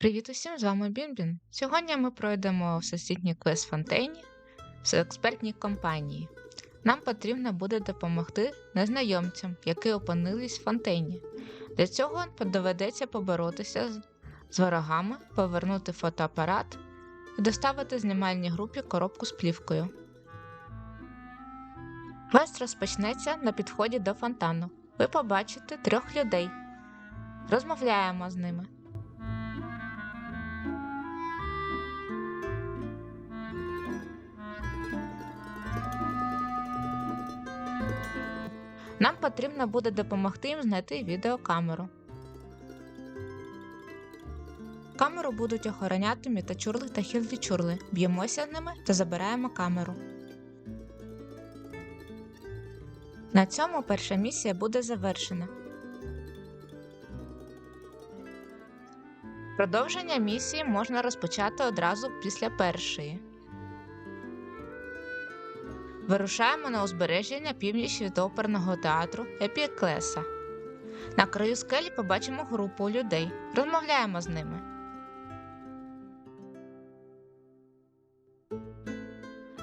Привіт усім, з вами Бінбін. Сьогодні ми пройдемо всесвітній квест фонтейні в експертній компанії. Нам потрібно буде допомогти незнайомцям, які опинились в фонтейні. Для цього доведеться поборотися з ворогами, повернути фотоапарат і доставити знімальній групі коробку з плівкою. Квест розпочнеться на підході до фонтану. Ви побачите трьох людей. Розмовляємо з ними. Нам потрібно буде допомогти їм знайти відеокамеру. Камеру будуть охороняти мітачурли та хілдічурли. Б'ємося з ними та забираємо камеру. На цьому перша місія буде завершена. Продовження місії можна розпочати одразу після першої. Вирушаємо на узбережжя на північ від оперного театру Епіклеса. На краю скелі побачимо групу людей. Розмовляємо з ними.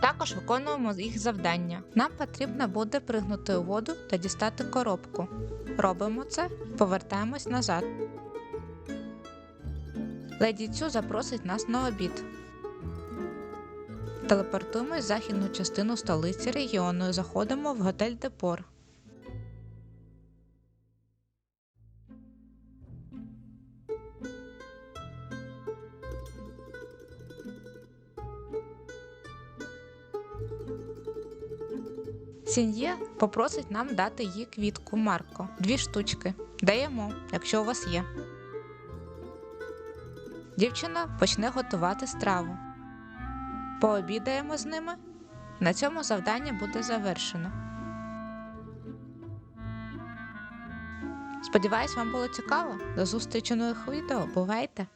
Також виконуємо їх завдання. Нам потрібно буде пригнути у воду та дістати коробку. Робимо це, повертаємось назад. Леді Цю запросить нас на обід. Телепортуємось в західну частину столиці регіону заходимо в готель Депор. Сін'є попросить нам дати їй квітку Марко. Дві штучки. Даємо, якщо у вас є. Дівчина почне готувати страву. Пообідаємо з ними. На цьому завдання буде завершено. Сподіваюсь, вам було цікаво. До зустрічі нових відео. Бувайте!